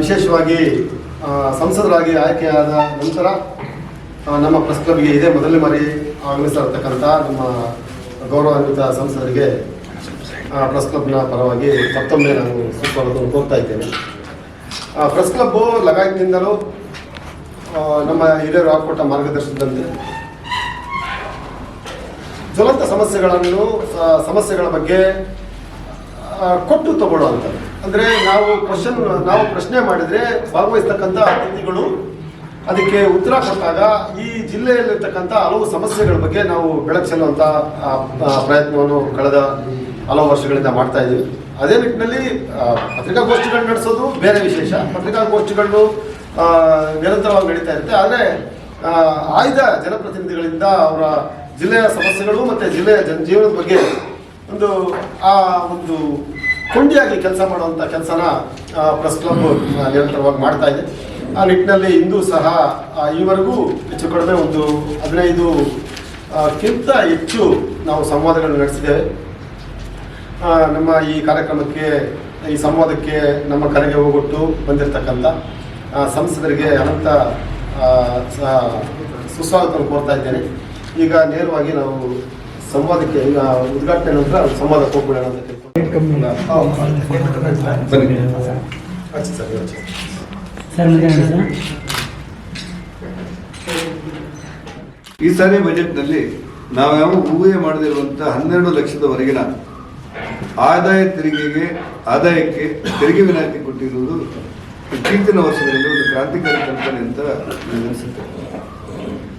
ವಿಶೇಷವಾಗಿ ಸಂಸದರಾಗಿ ಆಯ್ಕೆಯಾದ ನಂತರ ನಮ್ಮ ಪ್ರೆಸ್ ಕ್ಲಬ್ಗೆ ಇದೇ ಮೊದಲನೇ ಬಾರಿ ಆಗಮಿಸ್ತಾ ಇರ್ತಕ್ಕಂಥ ನಮ್ಮ ಗೌರವಾನ್ವಿತ ಸಂಸದರಿಗೆ ಪ್ರೆಸ್ ಕ್ಲಬ್ನ ಪರವಾಗಿ ಮತ್ತೊಮ್ಮೆ ನಾನು ಸುಸ್ವಾಗತವನ್ನು ಕೋರ್ತಾ ಇದ್ದೇನೆ. ಪ್ರೆಸ್ ಕ್ಲಬ್ಬು ಲಗಾಯತ್ನಿಂದಲೂ ನಮ್ಮ ಹಿರಿಯರು ಹಾಕೊಟ್ಟ ಮಾರ್ಗದರ್ಶನದಂತೆ, ಜ್ವಲಂತ ಸಮಸ್ಯೆಗಳನ್ನು ಸಮಸ್ಯೆಗಳ ಬಗ್ಗೆ ಕೊಟ್ಟು ತಗೊಳ್ಳುವಂಥದ್ದು. ಅಂದರೆ ನಾವು ಕ್ವಶನ್ ನಾವು ಪ್ರಶ್ನೆ ಮಾಡಿದರೆ ಭಾಗವಹಿಸ್ತಕ್ಕಂಥ ಅತಿಥಿಗಳು ಅದಕ್ಕೆ ಉತ್ತರ ಕೊಟ್ಟಾಗ ಈ ಜಿಲ್ಲೆಯಲ್ಲಿರ್ತಕ್ಕಂಥ ಹಲವು ಸಮಸ್ಯೆಗಳ ಬಗ್ಗೆ ನಾವು ಬೆಳಕು ಆ, ಪ್ರಯತ್ನವನ್ನು ಕಳೆದ ಹಲವು ವರ್ಷಗಳಿಂದ ಮಾಡ್ತಾ ಇದ್ದೀವಿ. ಅದೇ ನಿಟ್ಟಿನಲ್ಲಿ ಪತ್ರಿಕಾಗೋಷ್ಠಿಗಳನ್ನ ಪತ್ರಿಕಾಗೋಷ್ಠಿಗಳು ನಡೆಸೋದು ಬೇರೆ ವಿಶೇಷ. ಪತ್ರಿಕಾಗೋಷ್ಠಿಗಳು ಆ, ನಿರಂತರವಾಗಿ ನಡೀತಾ ಇರುತ್ತೆ. ಆದರೆ ಆಯ್ದ ಜನಪ್ರತಿನಿಧಿಗಳಿಂದ ಅವರ ಜಿಲ್ಲೆಯ ಸಮಸ್ಯೆಗಳು ಮತ್ತು ಜಿಲ್ಲೆಯ ಜನಜೀವನದ ಬಗ್ಗೆ ಒಂದು ಆ ಒಂದು ಕೊಂಡಿಯಾಗಿ ಕೆಲಸ ಮಾಡುವಂಥ ಕೆಲಸನ ಪ್ರೆಸ್ ಕ್ಲಬ್ ನಿರಂತರವಾಗಿ ಮಾಡ್ತಾ ಇದೆ. ಆ ನಿಟ್ಟಿನಲ್ಲಿ ಇಂದು ಸಹ ಈವರೆಗೂ ಹೆಚ್ಚು ಕಡಿಮೆ ಒಂದು ಹದಿನೈದು ಕ್ಕಿಂತ ಹೆಚ್ಚು ನಾವು ಸಂವಾದಗಳನ್ನು ನಡೆಸಿದ್ದೇವೆ. ನಮ್ಮ ಈ ಕಾರ್ಯಕ್ರಮಕ್ಕೆ, ಈ ಸಂವಾದಕ್ಕೆ ನಮ್ಮ ಕರೆಗೆ ಹೋಗೊಟ್ಟು ಬಂದಿರತಕ್ಕಂಥ ಸಂಸದರಿಗೆ ಅನಂತ ಸುಸ್ವಾಗತವನ್ನು ಕೋರ್ತಾ ಇದ್ದೇನೆ. ಈಗ ನೇರವಾಗಿ ನಾವು ಸಂವಾದಕ್ಕೆ ಈಗ ಉದ್ಘಾಟನೆ ನಂತರ ಸಂವಾದಕ್ಕೆ ಹೋಗ್ಬಿಡೋಣ ಅಂತ ಬನ್ನಿ. ಈ ಸಾರಿ ಬಜೆಟ್ನಲ್ಲಿ ನಾವು ಯಾವ ಊಹೆ ಮಾಡದಿರುವಂಥ ಹನ್ನೆರಡು ಲಕ್ಷದವರೆಗಿನ ಆದಾಯ ತೆರಿಗೆಗೆ ಆದಾಯಕ್ಕೆ ತೆರಿಗೆ ವಿನಾಯಿತಿ ಕೊಟ್ಟಿರುವುದು ಇತ್ತೀಚಿನ ವರ್ಷಗಳಲ್ಲಿ ಒಂದು ಕ್ರಾಂತಿಕಾರಿ ಕಲ್ಪನೆ ಅಂತ ನನಗನ್ಸುತ್ತೆ.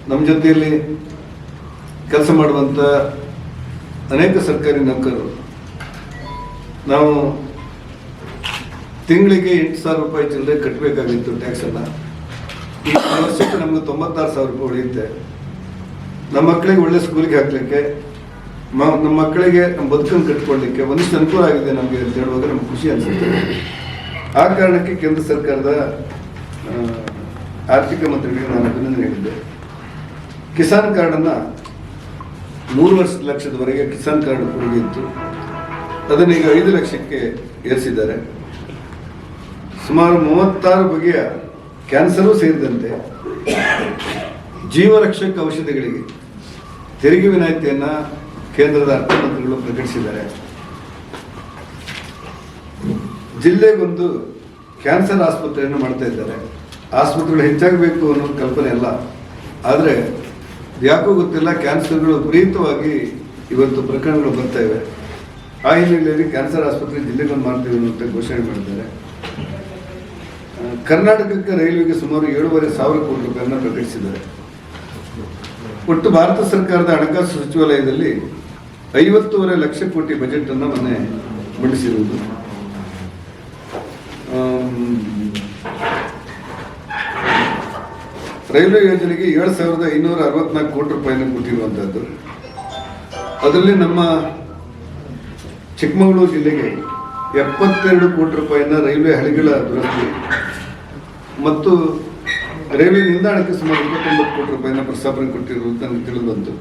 ನಮ್ಮ ಜೊತೆಯಲ್ಲಿ ಕೆಲಸ ಮಾಡುವಂಥ ಅನೇಕ ಸರ್ಕಾರಿ ನೌಕರರು. ನಾವು ತಿಂಗಳಿಗೆ ಎಂಟು ಸಾವಿರ ರೂಪಾಯಿ ಚಿಲ್ಲರೆ ಕಟ್ಟಬೇಕಾಗಿತ್ತು ಟ್ಯಾಕ್ಸನ್ನು ಈ ವರ್ಷಕ್ಕೆ ನಮ್ಗೆ ತೊಂಬತ್ತಾರು ಸಾವಿರ ರೂಪಾಯಿ ಉಳಿಯುತ್ತೆ. ನಮ್ಮ ಮಕ್ಕಳಿಗೆ ಒಳ್ಳೆ ಸ್ಕೂಲಿಗೆ ಹಾಕ್ಲಿಕ್ಕೆ ನಮ್ಮ ಮಕ್ಕಳಿಗೆ ನಮ್ಮ ಬದುಕನ್ನು ಕಟ್ಕೊಳ್ಳಿಕ್ಕೆ ಒಂದಿಷ್ಟು ಅನುಕೂಲ ಆಗಿದೆ ನಮಗೆ ಅಂತ ಹೇಳುವಾಗ ನಮ್ಗೆ ಖುಷಿ ಅನಿಸುತ್ತೆ. ಆ ಕಾರಣಕ್ಕೆ ಕೇಂದ್ರ ಸರ್ಕಾರದ ಆರ್ಥಿಕ ಮಂತ್ರಿಗಳಿಗೆ ನಾನು ಅಭಿನಂದನೆ ಹೇಳಿದ್ದೆ ಕಿಸಾನ್ ಕಾರ್ಡನ್ನು ಮೂರು ವರ್ಷ ಲಕ್ಷದವರೆಗೆ ಕಿಸಾನ್ ಕಾರ್ಡ್ ಕೊಡುಗೆ ಇತ್ತು. ಅದನ್ನು ಐದು ಲಕ್ಷಕ್ಕೆ ಏರಿಸಿದ್ದಾರೆ. ಸುಮಾರು ಮೂವತ್ತಾರು ಬಗೆಯ ಕ್ಯಾನ್ಸರು ಸೇರಿದಂತೆ ಜೀವರಕ್ಷಕ ಔಷಧಿಗಳಿಗೆ ತೆರಿಗೆ ವಿನಾಯಿತಿಯನ್ನು ಕೇಂದ್ರದ ಅರ್ಥಮಂತ್ರಿಗಳು ಪ್ರಕಟಿಸಿದ್ದಾರೆ. ಜಿಲ್ಲೆಗೊಂದು ಕ್ಯಾನ್ಸರ್ ಆಸ್ಪತ್ರೆಯನ್ನು ಮಾಡ್ತಾ ಇದ್ದಾರೆ. ಆಸ್ಪತ್ರೆಗಳು ಹೆಚ್ಚಾಗಬೇಕು ಅನ್ನೋ ಕಲ್ಪನೆ ಅಲ್ಲ. ಆದರೆ ಯಾಕೋ ಗೊತ್ತಿಲ್ಲ, ಕ್ಯಾನ್ಸರ್ಗಳು ವಿಪರೀತವಾಗಿ ಇವತ್ತು ಪ್ರಕರಣಗಳು ಬರ್ತಾ ಇವೆ. ಆ ಹಿನ್ನೆಲೆಯಲ್ಲಿ ಕ್ಯಾನ್ಸರ್ ಆಸ್ಪತ್ರೆ ಜಿಲ್ಲೆಗಳನ್ನು ಮಾಡ್ತೀವಿ ಅನ್ನುವಂಥ ಘೋಷಣೆ ಮಾಡಿದ್ದಾರೆ. ಕರ್ನಾಟಕಕ್ಕೆ ರೈಲ್ವೆಗೆ ಸುಮಾರು ಏಳೂವರೆ ಸಾವಿರ ಕೋಟಿ ರೂಪಾಯಿಯನ್ನು ಪ್ರಕಟಿಸಿದ್ದಾರೆ. ಒಟ್ಟು ಭಾರತ ಸರ್ಕಾರದ ಹಣಕಾಸು ಸಚಿವಾಲಯದಲ್ಲಿ ಐವತ್ತೂವರೆ ಲಕ್ಷ ಕೋಟಿ ಬಜೆಟ್ ಅನ್ನು ಮೊನ್ನೆ ಮಂಡಿಸಿರುವುದು. ರೈಲ್ವೆ ಯೋಜನೆಗೆ ಏಳು ಸಾವಿರದ ಐನೂರ ಅರವತ್ನಾಲ್ಕು ಕೋಟಿ ರೂಪಾಯಿನ ಕೊಟ್ಟಿರುವಂತಹದ್ದು. ಅದರಲ್ಲಿ ನಮ್ಮ ಚಿಕ್ಕಮಗಳೂರು ಜಿಲ್ಲೆಗೆ ಎಪ್ಪತ್ತೆರಡು ಕೋಟಿ ರೂಪಾಯಿನ ರೈಲ್ವೆ ಹಳಿಗಳ ದುರಸ್ತಿ ಮತ್ತು ರೈಲ್ವೆ ನಿಲ್ದಾಣಕ್ಕೆ ಸುಮಾರು ಇಪ್ಪತ್ತೊಂಬತ್ತು ಕೋಟಿ ರೂಪಾಯಿನ ಪ್ರಸ್ತಾಪನೆ ಕೊಟ್ಟಿರುವುದು ನನಗೆ ತಿಳಿದು ಬಂತು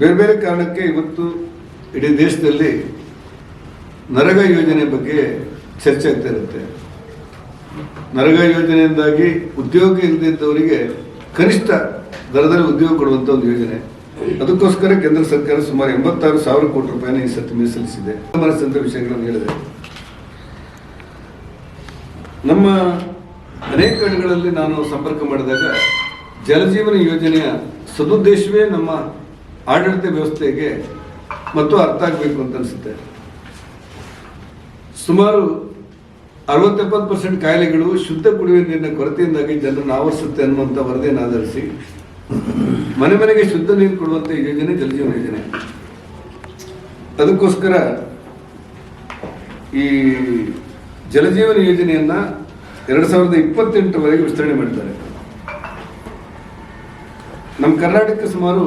ಬೇರೆ ಬೇರೆ ಕಾರಣಕ್ಕೆ ಇವತ್ತು ಇಡೀ ದೇಶದಲ್ಲಿ ನರೇಗಾ ಯೋಜನೆ ಬಗ್ಗೆ ಚರ್ಚೆ ಆಗ್ತಾ ಇರುತ್ತೆ. ನರೇಗಾ ಯೋಜನೆಯಿಂದಾಗಿ ಉದ್ಯೋಗ ಇಲ್ಲದಿದ್ದವರಿಗೆ ಕನಿಷ್ಠ ದರದಲ್ಲಿ ಉದ್ಯೋಗ ಕೊಡುವಂಥ ಒಂದು ಯೋಜನೆ. ಅದಕ್ಕೋಸ್ಕರ ಕೇಂದ್ರ ಸರ್ಕಾರ ಸುಮಾರು ಎಂಬತ್ತಾರು ಸಾವಿರ ಕೋಟಿ ರೂಪಾಯಿನ ಈ ಸತಿ ಮೀಸಲಿಸಿದೆ. ಮನಸ್ಸಂತ ವಿಷಯಗಳನ್ನು ಹೇಳಿದೆ. ನಮ್ಮ ಅನೇಕ ಕಡೆಗಳಲ್ಲಿ ನಾನು ಸಂಪರ್ಕ ಮಾಡಿದಾಗ ಜಲಜೀವನ ಯೋಜನೆಯ ಸದುದ್ದೇಶವೇ ನಮ್ಮ ಆಡಳಿತ ವ್ಯವಸ್ಥೆಗೆ ಮತ್ತು ಅರ್ಥ ಆಗಬೇಕು ಅಂತ ಅನಿಸುತ್ತೆ. ಸುಮಾರು ಅರವತ್ತೆಪ್ಪತ್ತು ಪರ್ಸೆಂಟ್ ಕಾಯಿಲೆಗಳು ಶುದ್ಧ ಕುಡಿಯುವ ನೀರಿನ ಕೊರತೆಯಿಂದಾಗಿ ಜನರನ್ನು ಆವರಿಸುತ್ತೆ ಅನ್ನುವಂಥ ವರದಿಯನ್ನು ಆಧರಿಸಿ ಮನೆ ಮನೆಗೆ ಶುದ್ಧ ನೀರು ಕೊಡುವಂಥ ಯೋಜನೆ ಜಲಜೀವನ ಯೋಜನೆ. ಅದಕ್ಕೋಸ್ಕರ ಈ ಜಲಜೀವನ ಯೋಜನೆಯನ್ನು ಎರಡು ಸಾವಿರದ ಇಪ್ಪತ್ತೆಂಟರವರೆಗೆ ವಿಸ್ತರಣೆ ಮಾಡ್ತಾರೆ ನಮ್ಮ ಕರ್ನಾಟಕ ಸುಮಾರು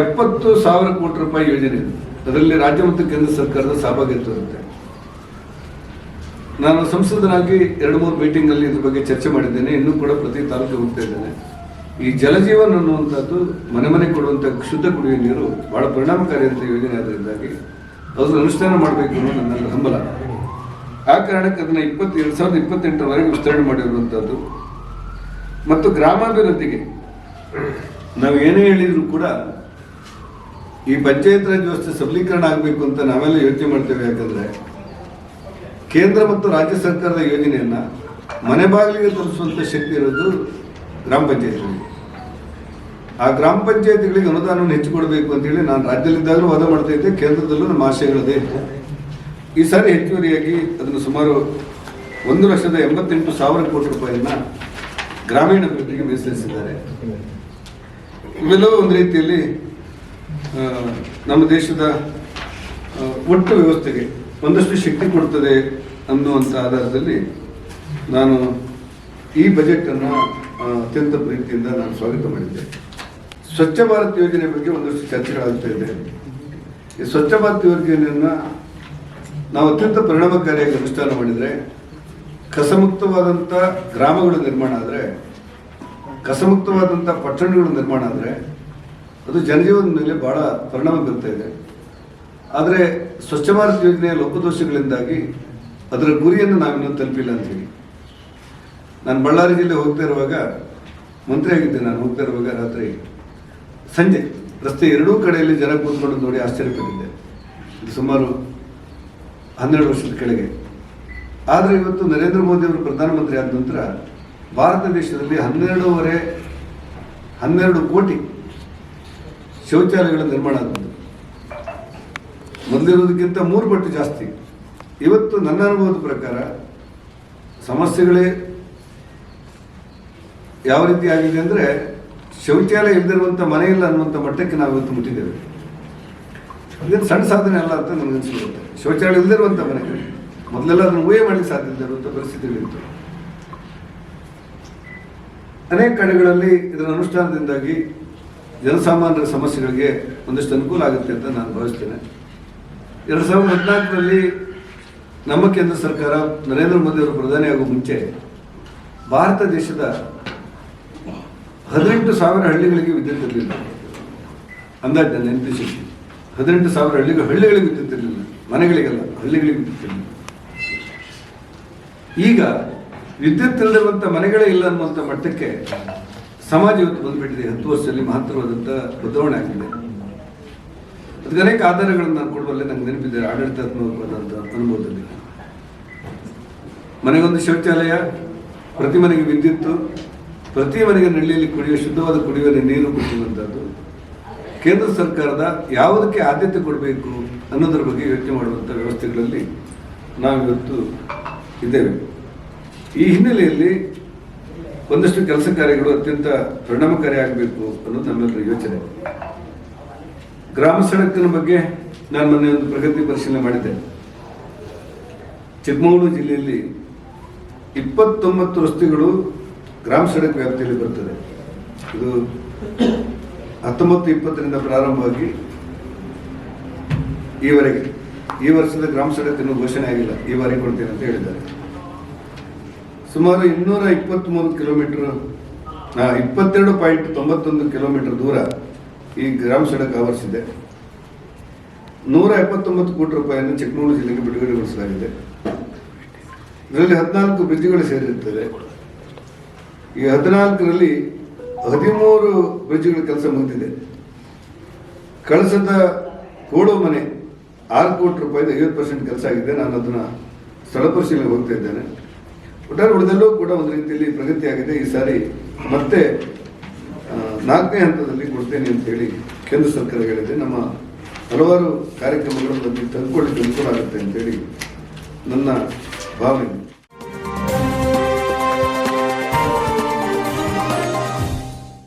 ಎಪ್ಪತ್ತು ಸಾವಿರ ಕೋಟಿ ರೂಪಾಯಿ ಯೋಜನೆ ಇದೆ. ಅದರಲ್ಲಿ ರಾಜ್ಯ ಮತ್ತು ಕೇಂದ್ರ ಸರ್ಕಾರದ ಸಹಭಾಗಿತ್ವ ಇರುತ್ತೆ ನಾನು ಸಂಸದನಾಗಿ ಎರಡು ಮೂರು ಮೀಟಿಂಗ್ ಅಲ್ಲಿ ಇದ್ರ ಬಗ್ಗೆ ಚರ್ಚೆ ಮಾಡಿದ್ದೇನೆ. ಇನ್ನೂ ಕೂಡ ಪ್ರತಿ ತಾಲೂಕಿಗೆ ಹೋಗ್ತಾ ಇದ್ದೇನೆ. ಈ ಜಲಜೀವನ್ ಅನ್ನುವಂಥದ್ದು ಮನೆ ಮನೆ ಕೊಡುವಂಥ ಶುದ್ಧ ಕುಡಿಯುವ ನೀರು ಬಹಳ ಪರಿಣಾಮಕಾರಿ ಅಂತ ಯೋಜನೆ ಆದ್ದರಿಂದಾಗಿ ಅದನ್ನು ಅನುಷ್ಠಾನ ಮಾಡಬೇಕು ಅನ್ನೋ ನನ್ನ ಹಂಬಲ. ಆ ಕಾರಣಕ್ಕೆ ಅದನ್ನ ಇಪ್ಪತ್ತು ಎರಡು ಸಾವಿರದ ಇಪ್ಪತ್ತೆಂಟರವರೆಗೆ ವಿಸ್ತರಣೆ ಮಾಡಿರುವಂಥದ್ದು. ಮತ್ತು ಗ್ರಾಮಾಭಿವೃದ್ಧಿಗೆ ನಾವು ಏನೇ ಹೇಳಿದರೂ ಕೂಡ ಈ ಪಂಚಾಯತ್ ರಾಜ್ ವ್ಯವಸ್ಥೆ ಸಬಲೀಕರಣ ಆಗಬೇಕು ಅಂತ ನಾವೆಲ್ಲ ಯೋಚನೆ ಮಾಡ್ತೇವೆ ಯಾಕಂದ್ರೆ ಕೇಂದ್ರ ಮತ್ತು ರಾಜ್ಯ ಸರ್ಕಾರದ ಯೋಜನೆಯನ್ನ ಮನೆ ಬಾಗಿಲಿಗೆ ತಲುಪಿಸುವಂತ ಶಕ್ತಿ ಇರೋದು ಗ್ರಾಮ ಪಂಚಾಯತ್ಗಳಿಗೆ ಆ ಗ್ರಾಮ ಪಂಚಾಯತ್ಗಳಿಗೆ ಅನುದಾನವನ್ನು ಹೆಚ್ಚು ಕೊಡಬೇಕು ಅಂತೇಳಿ ನಾನು ರಾಜ್ಯದಲ್ಲಿದ್ದಾಗಲೂ ವಾದ ಮಾಡ್ತಾ ಇದ್ದೆ, ಕೇಂದ್ರದಲ್ಲೂ ನಮ್ಮ ಆಶಯಗಳದೇ ಈ ಸಾರಿ ಹೆಚ್ಚುವರಿಯಾಗಿ ಅದನ್ನು ಸುಮಾರು ಒಂದು ಲಕ್ಷದ ಎಂಬತ್ತೆಂಟು ಸಾವಿರ ಕೋಟಿ ರೂಪಾಯಿಯನ್ನ ಗ್ರಾಮೀಣ ಅಭಿವೃದ್ಧಿಗೆ ಮೀಸಲಿಸಿದ್ದಾರೆ. ಇವೆಲ್ಲವೂ ಒಂದು ರೀತಿಯಲ್ಲಿ ನಮ್ಮ ದೇಶದ ಒಟ್ಟು ವ್ಯವಸ್ಥೆಗೆ ಒಂದಷ್ಟು ಶಕ್ತಿ ಕೊಡ್ತದೆ ಅನ್ನುವಂಥ ಆಧಾರದಲ್ಲಿ ನಾನು ಈ ಬಜೆಟ್ ಅನ್ನ ಅತ್ಯಂತ ಪ್ರೀತಿಯಿಂದ ನಾನು ಸ್ವಾಗತ ಮಾಡಿದ್ದೆ. ಸ್ವಚ್ಛ ಭಾರತ್ ಯೋಜನೆ ಬಗ್ಗೆ ಒಂದಷ್ಟು ಚರ್ಚೆಗಳಾಗ್ತಾ ಇದೆ. ಈ ಸ್ವಚ್ಛ ಭಾರತ್ ಯೋಜನೆಯನ್ನು ನಾವು ಅತ್ಯಂತ ಪರಿಣಾಮಕಾರಿಯಾಗಿ ಅನುಷ್ಠಾನ ಮಾಡಿದರೆ ಕಸಮುಕ್ತವಾದಂಥ ಗ್ರಾಮಗಳು ನಿರ್ಮಾಣ ಆದರೆ ಕಸಮುಕ್ತವಾದಂಥ ಪಟ್ಟಣಗಳು ನಿರ್ಮಾಣ ಆದರೆ ಅದು ಜನಜೀವನದ ಮೇಲೆ ಬಹಳ ಪರಿಣಾಮ ಬೀರ್ತಾ ಇದೆ. ಆದರೆ ಸ್ವಚ್ಛ ಭಾರತ್ ಯೋಜನೆಯ ಲೋಪದೋಷಗಳಿಂದಾಗಿ ಅದರ ಗುರಿಯನ್ನು ನಾವಿನ್ನೂ ತಲುಪಿಲ್ಲ ಅಂತೀವಿ ನಾನು ಬಳ್ಳಾರಿ ಜಿಲ್ಲೆ ಹೋಗ್ತಾ ಇರುವಾಗ, ಮಂತ್ರಿ ಆಗಿದ್ದೆ ನಾನು ಹೋಗ್ತಾ ಇರುವಾಗ ರಾತ್ರಿ ಸಂಜೆ, ರಸ್ತೆ ಎರಡೂ ಕಡೆಯಲ್ಲಿ ಜನ ಕೂತ್ಕೊಂಡು ನೋಡಿ ಆಶ್ಚರ್ಯಪಟ್ಟಿದ್ದೆ. ಸುಮಾರು ಹನ್ನೆರಡು ವರ್ಷದ ಕೆಳಗೆ. ಆದರೆ ಇವತ್ತು ನರೇಂದ್ರ ಮೋದಿ ಅವರು ಪ್ರಧಾನಮಂತ್ರಿ ಆದ ನಂತರ ಭಾರತ ದೇಶದಲ್ಲಿ ಹನ್ನೆರಡೂವರೆ, ಹನ್ನೆರಡು ಕೋಟಿ ಶೌಚಾಲಯಗಳ ನಿರ್ಮಾಣ ಆಗುತ್ತೆ ಮೊದಲಿರೋದಕ್ಕಿಂತ ಮೂರು ಪಟ್ಟು ಜಾಸ್ತಿ. ಇವತ್ತು ನನ್ನ ಅನುಭವದ ಪ್ರಕಾರ ಸಮಸ್ಯೆಗಳೇ ಯಾವ ರೀತಿ ಆಗಿದೆ ಅಂದರೆ ಶೌಚಾಲಯ ಇಲ್ಲದಿರುವಂಥ ಮನೆ ಇಲ್ಲ ಅನ್ನುವಂಥ ಮಟ್ಟಕ್ಕೆ ನಾವು ಇವತ್ತು ಮುಟ್ಟಿದ್ದೇವೆ. ಅದೇನು ಸಣ್ಣ ಸಾಧನೆ ಅಲ್ಲ ಅಂತ ನನಗೆ ಅನಿಸಿರುತ್ತೆ ಶೌಚಾಲಯ ಇಲ್ಲದಿರುವಂಥ ಮನೆ. ಮೊದಲೆಲ್ಲ ಅದನ್ನು ಊಹೆ ಮಾಡಲಿಕ್ಕೆ ಸಾಧ್ಯ ಇರುವಂಥ ಪರಿಸ್ಥಿತಿಗಳಿತ್ತು ಅನೇಕ ಕಡೆಗಳಲ್ಲಿ ಇದರ ಅನುಷ್ಠಾನದಿಂದಾಗಿ ಜನಸಾಮಾನ್ಯರ ಸಮಸ್ಯೆಗಳಿಗೆ ಒಂದಷ್ಟು ಅನುಕೂಲ ಆಗುತ್ತೆ ಅಂತ ನಾನು ಭಾವಿಸ್ತೇನೆ. ಎರಡು ಸಾವಿರದ ಹದಿನಾಲ್ಕರಲ್ಲಿ ನಮ್ಮ ಕೇಂದ್ರ ಸರ್ಕಾರ ನರೇಂದ್ರ ಮೋದಿ ಅವರು ಪ್ರಧಾನಿ ಮುಂಚೆ ಭಾರತ ದೇಶದ ಹದಿನೆಂಟು ಸಾವಿರ ಹಳ್ಳಿಗಳಿಗೆ ವಿದ್ಯುತ್ ಇರಲಿಲ್ಲ. ಅಂದಾಜು ನನ್ನ ನೆನಪಿಸಿದ್ದೀನಿ ಹದಿನೆಂಟು ಸಾವಿರ ಹಳ್ಳಿಗಳು ಹಳ್ಳಿಗಳಿಗೆ ವಿದ್ಯುತ್ ಇರಲಿಲ್ಲ. ಮನೆಗಳಿಗೆಲ್ಲ ಹಳ್ಳಿಗಳಿಗೆ ವಿದ್ಯುತ್ ಇರಲಿಲ್ಲ. ಈಗ ವಿದ್ಯುತ್ ಇಲ್ಲದಿರುವಂಥ ಮನೆಗಳೇ ಇಲ್ಲ ಅನ್ನುವಂಥ ಮಟ್ಟಕ್ಕೆ ಸಮಾಜ ಇವತ್ತು ಬಂದ್ಬಿಟ್ಟಿದೆ, ಹತ್ತು ವರ್ಷದಲ್ಲಿ ಮಹತ್ತರವಾದಂಥ ಬದಲಾವಣೆ ಆಗಿದೆ. ಅದಕ್ಕೆ ಅನೇಕ ಆಧಾರಗಳನ್ನು ನಾನು ಕೊಡುವಲ್ಲೇ ನಂಗೆ ನೆನಪಿದೆ ಆಡಳಿತಾತ್ಮಕವಾದಂಥ ಅನುಭವದಲ್ಲಿ. ಮನೆಗೊಂದು ಶೌಚಾಲಯ, ಪ್ರತಿ ಮನೆಗೆ ವಿದ್ಯುತ್ತು, ಪ್ರತಿ ಮನೆಗೆ ನಳ್ಳಿಯಲ್ಲಿ ಕುಡಿಯುವ ಶುದ್ಧವಾದ ಕುಡಿಯುವ ನೀರು ಕೊಟ್ಟಿರುವಂಥದ್ದು ಕೇಂದ್ರ ಸರ್ಕಾರದ ಯಾವುದಕ್ಕೆ ಆದ್ಯತೆ ಕೊಡಬೇಕು ಅನ್ನೋದ್ರ ಬಗ್ಗೆ ಯೋಚನೆ ಮಾಡುವಂಥ ವ್ಯವಸ್ಥೆಗಳಲ್ಲಿ ನಾವಿವತ್ತು ಇದ್ದೇವೆ. ಈ ಹಿನ್ನೆಲೆಯಲ್ಲಿ ಒಂದಷ್ಟು ಕೆಲಸ ಕಾರ್ಯಗಳು ಅತ್ಯಂತ ಪರಿಣಾಮಕಾರಿ ಆಗಬೇಕು ಅನ್ನೋದು ನಮ್ಮೆಲ್ಲರ ಯೋಚನೆ. ಗ್ರಾಮ ಸಡಕಿನ ಬಗ್ಗೆ ನಾನು ಮೊನ್ನೆ ಒಂದು ಪ್ರಗತಿ ಪರಿಶೀಲನೆ ಮಾಡಿದ್ದೆ. ಚಿಕ್ಕಮಗಳೂರು ಜಿಲ್ಲೆಯಲ್ಲಿ ಇಪ್ಪತ್ತೊಂಬತ್ತು ರಸ್ತೆಗಳು ಗ್ರಾಮ ಸಡಕ್ ವ್ಯಾಪ್ತಿಯಲ್ಲಿ ಬರ್ತದೆ. ಇದು ಹತ್ತೊಂಬತ್ತು ಇಪ್ಪತ್ತರಿಂದ ಪ್ರಾರಂಭವಾಗಿ ಈವರೆಗೆ. ಈ ವರ್ಷದ ಗ್ರಾಮ ಸಡಕ್ ಘೋಷಣೆ ಆಗಿಲ್ಲ. ಈ ಬಾರಿ ಕೊಡ್ತೇನೆ ಅಂತ ಹೇಳಿದ್ದಾರೆ. ಸುಮಾರು ಇನ್ನೂರ ಇಪ್ಪತ್ತ್ಮೂರು ಕಿಲೋಮೀಟರ್ ಇಪ್ಪತ್ತೆರಡು ಪಾಯಿಂಟ್ ತೊಂಬತ್ತೊಂದು ಕಿಲೋಮೀಟರ್ ದೂರ ಈ ಗ್ರಾಮ ಸಡಕ್ ಆವರಿಸಿದೆ. ನೂರ ಎಪ್ಪತ್ತೊಂಬತ್ತು ಕೋಟಿ ರೂಪಾಯಿಯನ್ನು ಚಿಕ್ಕಮಗಳೂರು ಜಿಲ್ಲೆಗೆ ಬಿಡುಗಡೆಗೊಳಿಸಲಾಗಿದೆ. ಇದರಲ್ಲಿ ಹದಿನಾಲ್ಕು ಬ್ರಿಡ್ಜ್ಗಳು ಸೇರಿರುತ್ತದೆ ಈ ಹದಿನಾಲ್ಕರಲ್ಲಿ ಹದಿಮೂರು ಬ್ರಿಡ್ಜ್ಗಳ ಕೆಲಸ ಮುಗಿದಿದೆ. ಕಳಸದ ಕೋಡು ಮನೆ ಆರು ಕೋಟಿ ರೂಪಾಯಿದ ಐವತ್ತು ಪರ್ಸೆಂಟ್ ಕೆಲಸ ಆಗಿದೆ. ನಾನು ಅದನ್ನು ಸ್ಥಳ ಪರಿಶೀಲನೆ ಹೋಗ್ತಾ ಇದ್ದೇನೆ. ಒಟ್ಟಾರೆ ಉಳಿದಲ್ಲೂ ಕೂಡ ಒಂದು ರೀತಿಯಲ್ಲಿ ಪ್ರಗತಿ ಆಗಿದೆ. ಈ ಸಾರಿ ಮತ್ತೆ ನಾಲ್ಕನೇ ಹಂತದಲ್ಲಿ ಕೊಡ್ತೇನೆ ಅಂತ ಹೇಳಿ ಕೇಂದ್ರ ಸರ್ಕಾರ ಹೇಳಿದೆ. ನಮ್ಮ ಹಲವಾರು ಕಾರ್ಯಕ್ರಮಗಳನ್ನು ತಂದುಕೊಳ್ಳಿಕ್ಕೆ ಅನುಕೂಲ ಆಗುತ್ತೆ ಅಂತೇಳಿ ನನ್ನ ಭಾವನೆ.